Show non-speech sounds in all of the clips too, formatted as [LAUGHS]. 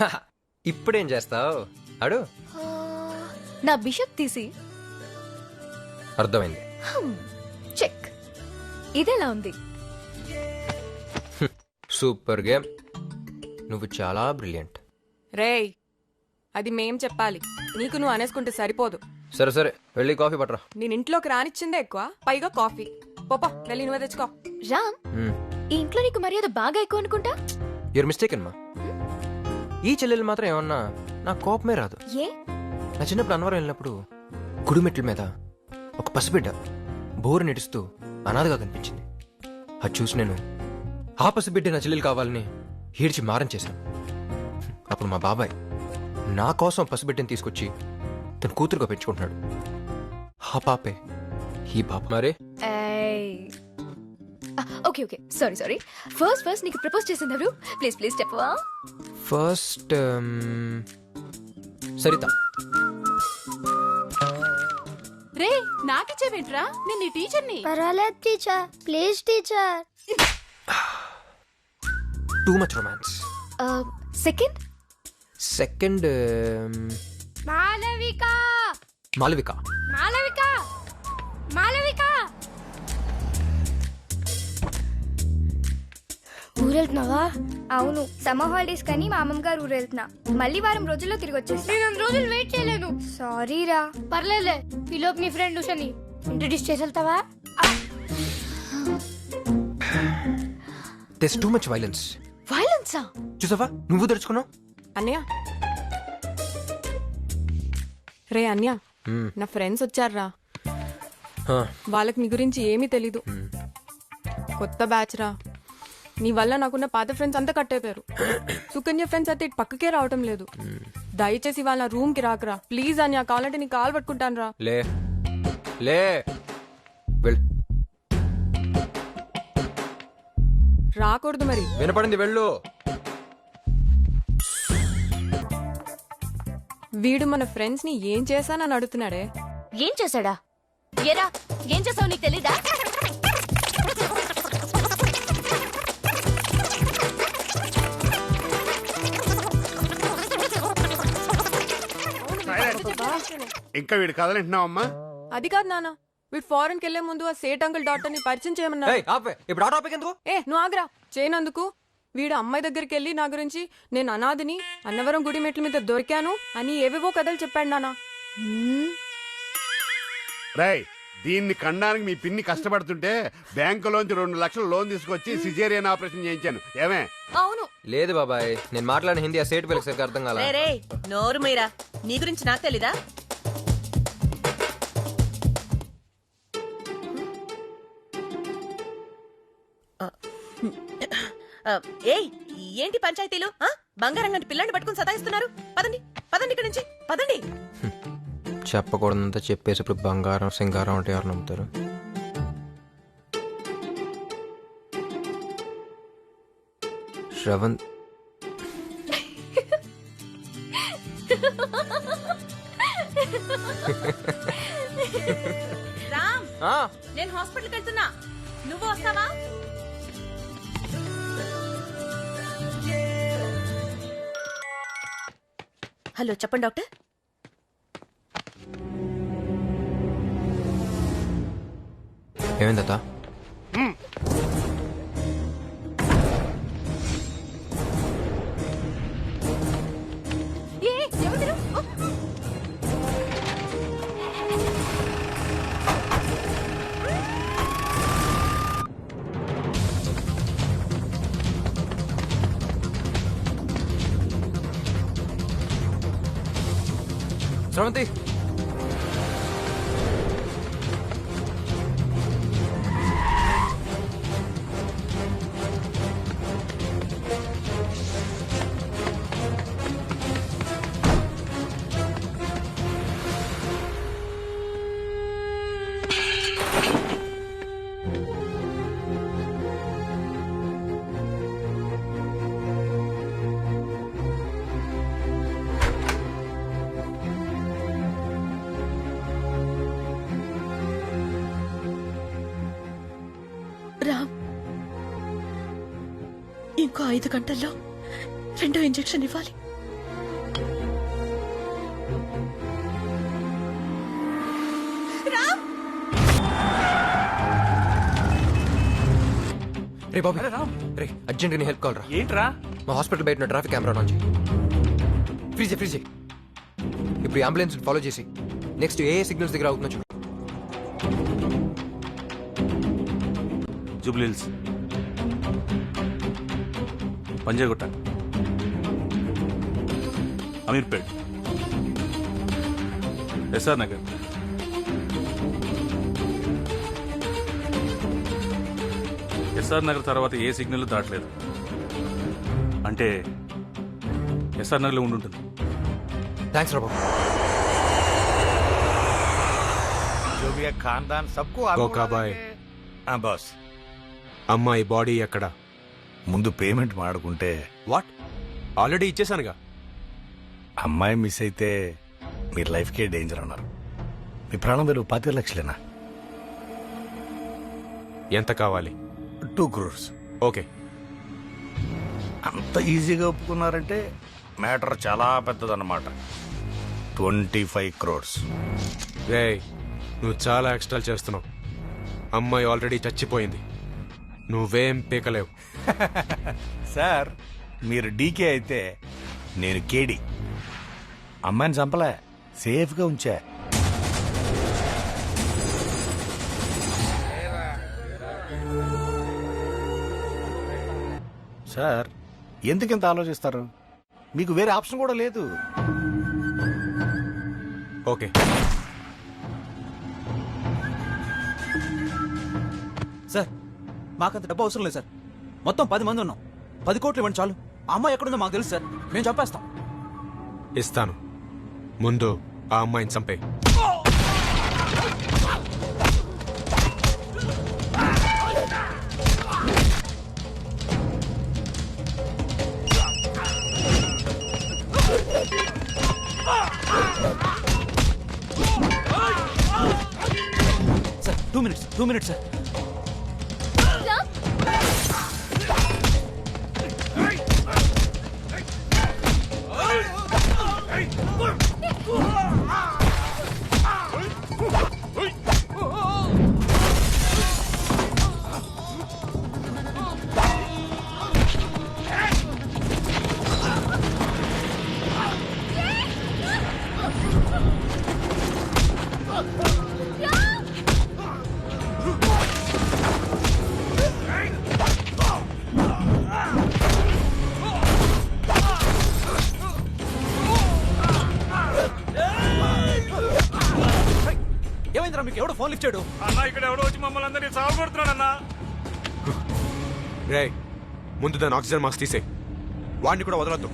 [LAUGHS] ఇప్పుడేం చేస్తావు? అడు. నా బిషప్ తీసి. అర్థమైంది. చెక్. ఇదెలా ఉంది? Super game. నువ్వు చాలా బ్రిలియంట్. రేయ్ అది మేం చెప్పాలి. నీకు నువ్వు అనేసుకుంటే సరిపోదు. సరే సరే వెళ్ళి కాఫీ పట్టరా. నేను ఇంట్లోకి రానిచ్చిందే ఎక్కువ పైగా కాఫీ. పోపా వెళ్ళి నువ్వే తెచ్చుకో. రామ్ ఈ ఇంట్లో నీకు మర్యాద బాగా ఎక్కువ అనుకుంటా? యూర్ మిస్టేక్ అమ్మా ఈ చెల్లెలు మాత్రం ఏమన్నా నా కోపమే రాదు. ఏ? నా చిన్నప్పుడు అన్నవరం వెళ్ళినప్పుడు గుడిమెట్ల మీద ఒక పసిబిడ్డ బోరు నెడుస్తూ అనాథగా కనిపించింది. అది చూసి నేను ఆ పసిబిడ్డ నా చెల్లెలు కావాలని ఏడ్చి మారం చేశాను. అప్పుడు మా బాబాయ్ నా కోసం పసిబిడ్డని తీసుకొచ్చి తన కూతురుగా పెంచుకుంటున్నాడు. ఆ పాపే ఈ పాప మరే. Okay okay. Sorry sorry. First first నీకు ప్రపోజ్ చేసింది ఎవరు? ప్లీజ్ ప్లీజ్ చెప్పవా? ఫస్ట్ సరిత. రే నాకిచ్చేవేంట్రా నేను నీ టీచర్ని. పర్వాలేదు teacher. Please teacher. Too much romance second? Second Malavika Malavika Malavika ఊరెళ్తున్నావా? అవును. సమ్మర్ హాలిడేస్ కానీ మా అమ్మమ్మ గారు ఊరెళ్తున్నా. మళ్ళీ వారం రోజుల్లో తిరిగి వచ్చేస్తా. నేను రెండు రోజులు వెయిట్ చేయలేను. సారీ రా పర్లేదులే ఈలోపు నీ ఫ్రెండ్ ఉషని. ఇంట్రడ్యూస్ చేసి వెళ్తావా దిస్ టూ మచ్ వైలెన్స్ వైలెన్సా చూసావా? నువ్వు తెరుచుకున్నావు అన్య రే అన్య నా ఫ్రెండ్స్ వచ్చారా వాళ్ళకి నీ గురించి ఏమీ తెలీదు. కొత్త బ్యాచ్ రా. నీ వల్ల నాకున్న పాత ఫ్రెండ్స్ అంతా కట్టయిపోయారు సుకన్య ఫ్రెండ్స్ అయితే ఇటు పక్కకే రావటం లేదు. దయచేసి వాళ్ళ రూమ్కి రాకరా. ప్లీజ్ అన్య కావాలంటే నీ కాల్ పట్టుకుంటాను రా. లే. లే. రాకూడదు మరి. వినపడింది వెళ్ళు. వీడు మన ఫ్రెండ్స్ని ఏం చేశానని అడుగుతున్నాడే? ఏం చేశాడా? ఏరా? ఏం చేసావు నీకు తెలీదా? ఇంకా వీడి కథలు వింటున్నావమ్మా? అది కాదు నాన్న. వీడు ఫారెన్కి వెళ్ళే ముందు ఆ సేట్ అంకుల్ డాక్టర్ని పరిచయం చేయమన్నారు. ఏయ్, ఆపే. ఇప్పుడు ఆ టాపిక్ ఎందుకు? ఏ నువ్వు ఆగ్రా. చేయనందుకు. వీడు అమ్మాయి దగ్గరికి వెళ్ళి నా గురించి నేను అనాథని అన్నవరం గుడి మెట్ల మీద దొరికాను అని ఏవేవో కథలు చెప్పాడు నాన్న. రేయ్ దీన్ని కండానికి మీ పిన్ని కష్టపడుతుంటే బ్యాంకులోంచి రెండు లక్షలు లోన్ తీసుకొచ్చి సిజేరియన్ ఆపరేషన్ చేయించాను. ఏమే? అవును. లేదు బాబాయ్ నేను మాట్లాడిన హిందీ ఆ సేట్ పిల్లకి సరిగ్గా అర్థం కాల. రే రే నోరు మీరా. నీ గురించి నాకు తెలీదా? ఏయ్ ఏంటి పంచాయతీలు ఆ? బంగారం గంటి పిల్లని పట్టుకుని సతాయిస్తున్నారు? పదండి పదండి ఇక్కడి నుంచి పదండి. చెప్పకూడదంతా చెప్పేసి ఇప్పుడు బంగారం సింగారం అంటే ఎవరు నమ్ముతారు? శ్రవణ్. రామ్ నేను హాస్పిటల్కి వెళ్తున్నా. నువ్వు వస్తావా? హలో చెప్పండి డాక్టర్. ఏమైంది అత్త శ్రవంతి! ఇంకో ఐదు గంటల్లో రెండో ఇంజెక్షన్ ఇవ్వాలి. రే బాబు. రే అర్జెంట్ నీ హెల్ప్ కావాలరా? ఏంట్రా? మా హాస్పిటల్ బయట ట్రాఫిక్ కెమెరా నుంచి ఫ్రీజ్ ఫ్రీజ్ ఇప్పుడు అంబులెన్స్ ఫాలో చేసి నెక్స్ట్ ఏ సిగ్నల్స్ దగ్గర అవుతున్నా చూడు. Jubilee Hills. Panjagutta Ameerpet S R Nagar S R Nagar తర్వాత ఏ సిగ్నల్ దాటలేదు అంటే ఎస్ఆర్ నగర్లో ఉండుంటుంది థ్యాంక్స్ రా బాబు जो भी है खानदान सबको आलू ఓకే బాయ్ हाँ बस అమ్మాయి బాడీ ఎక్కడ ముందు పేమెంట్ మాడుకుంటే వాట్? ఆల్రెడీ ఇచ్చేసానుగా అమ్మాయి మిస్ అయితే మీరు లైఫ్కే డేంజర్ అన్నారు. మీ ప్రాణం మీరు పాతిక లక్షలేనా? ఎంత కావాలి? Two crores. ఓకే. అంత ఈజీగా ఒప్పుకున్నారంటే మ్యాటర్ చాలా పెద్దదన్నమాట. Twenty five crores. రే నువ్వు చాలా ఎక్స్ట్రా చేస్తున్నావు. అమ్మాయి ఆల్రెడీ చచ్చిపోయింది. నువ్వేం పీకలేవు. సార్ మీరు డీకే అయితే నేను కేడి. అమ్మాయిని చంపలే సేఫ్గా ఉంచా. సార్ ఎందుకింత ఆలోచిస్తారు? మీకు వేరే ఆప్షన్ కూడా లేదు. ఓకే. మాకంత డబ్బు అవసరం లేదు సార్. మొత్తం పది మంది ఉన్నాం. పది కోట్లు ఇవ్వండి చాలు. ఆ అమ్మాయి ఎక్కడుందో మాకు తెలుసు సార్. మేము చంపేస్తాం. ఇస్తాను. ముందు ఆ అమ్మాయిని చంపే. Sir two minutes two minutes sir ఏమైందిరా మీకు ఎవడో ఫోన్ లిఫ్ట్ చేయడు. అన్న ఇక్కడ ఎవడో వచ్చి మమ్మల్ని అందరినీ సాగుకొడుతున్నాడు అన్నా రే ముందు దాని ఆక్సిజన్ మాస్క్ తీసే వాడిని కూడా వదలొద్దు.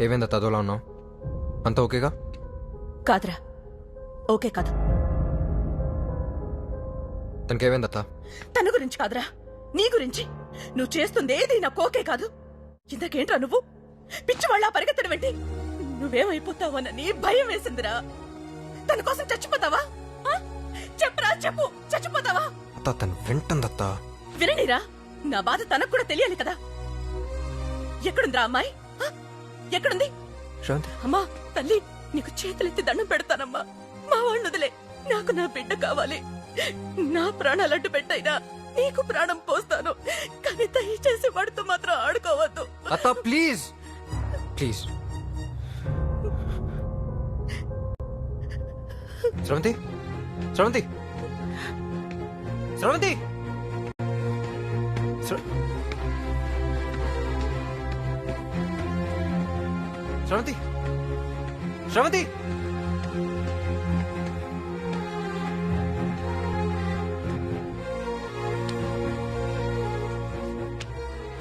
ఏమైందా తదోలా ఉన్నావు? అంతా ఓకేగా? కాదురా. ఓకే కాదు. తనకి ఏమైందత్తా తన గురించి కాదురా. నీ గురించి. నువ్వు చేస్తుంది ఏది నాకు ఓకే కాదు. ఇంతకేంట్రా నువ్వు? పిచ్చివాళ్ళ పరిగెత్తడం ఏంటి? నువ్వేమైపోతావోనని భయం వేసిందిరా. తన కోసం చచ్చిపోతావా? చెప్పరా చెప్పు. చచ్చిపోతావా? అత్త తను వింటుందత్తా విననిరా నా బాధ తనకు కూడా తెలియాలి కదా. ఎక్కడుందిరా అమ్మాయి? ఎక్కడుంది? శ్రవంతి అమ్మా తల్లి నీకు చేతులెత్తి దండం పెడతానమ్మా. మా వాళ్ళు వదిలే. నాకు నా బిడ్డ కావాలి. నా ప్రాణాలు అడ్డు పెట్టైనా నీకు ప్రాణం పోస్తాను. కానీ దయచేసి వాడితో మాత్రం ఆడుకోవద్దు. అత్త ప్లీజ్. ప్లీజ్. శ్రవంతి. శ్రవంతి. శ్రవంతి. శ్రవంతి. శ్రవంతి.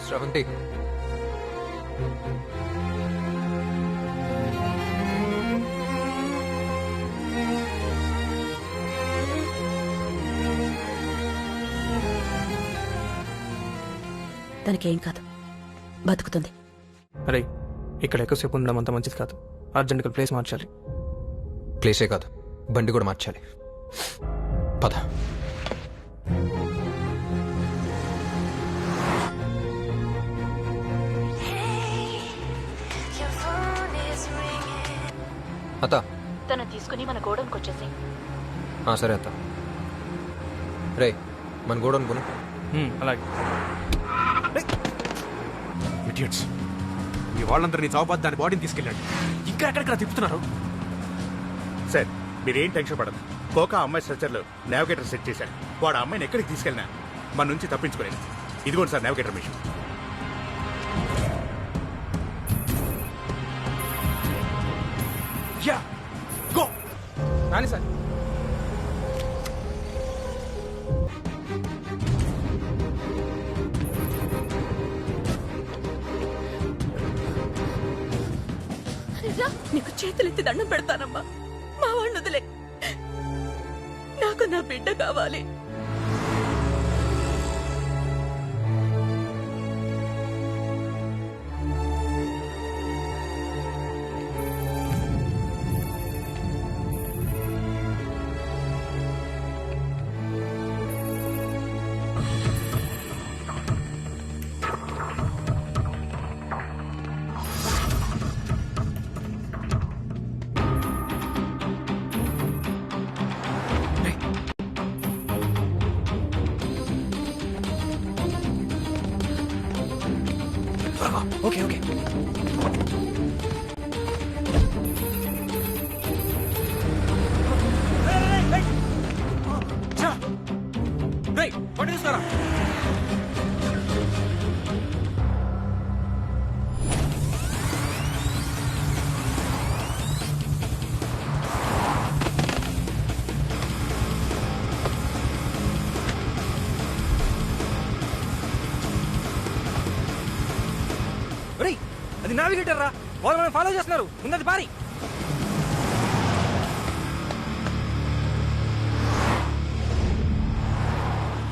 శ్రవంతి. తనకేం కాదు. బతుకుతుంది. అరే ఇక్కడ ఎక్కువసేపు ఉండడం అంత మంచిది కాదు. అర్జెంట్గా ప్లేస్ మార్చాలి. ప్లేసే కాదు. బండి కూడా మార్చాలి. పద. అత్త. తను తీసుకుని మన గోడౌన్కి వచ్చేసి. ఆ, సరే అత్త. రే మన గోడ అనుకుని అలాగే. ఇడియట్స్ మీ వాళ్ళందరినీ చావుబాద్ దాని బాడీని తీసుకెళ్ళండి. ఇంకా ఎక్కడిక్కడ తిప్పుతున్నారు? సార్ మీరేం టెన్షన్ పడదు కోకా అమ్మాయి స్ట్రక్చర్లో నావిగేటర్ సెట్ చేశాడు. వాడు అమ్మాయిని ఎక్కడికి తీసుకెళ్ళినా మన నుంచి తప్పించుకోలేదు. ఇదిగోండి సార్ నావిగేటర్ మిషన్ యా గో! రాని సార్. దండం పెడతానమ్మా. మా వాళ్ళు వదిలే. నాకు నా బిడ్డ కావాలి. ఓకే ఓకే నావిగేటర్ రా వాళ్ళు మనం ఫాలో చేస్తున్నారు. ముందది పారి.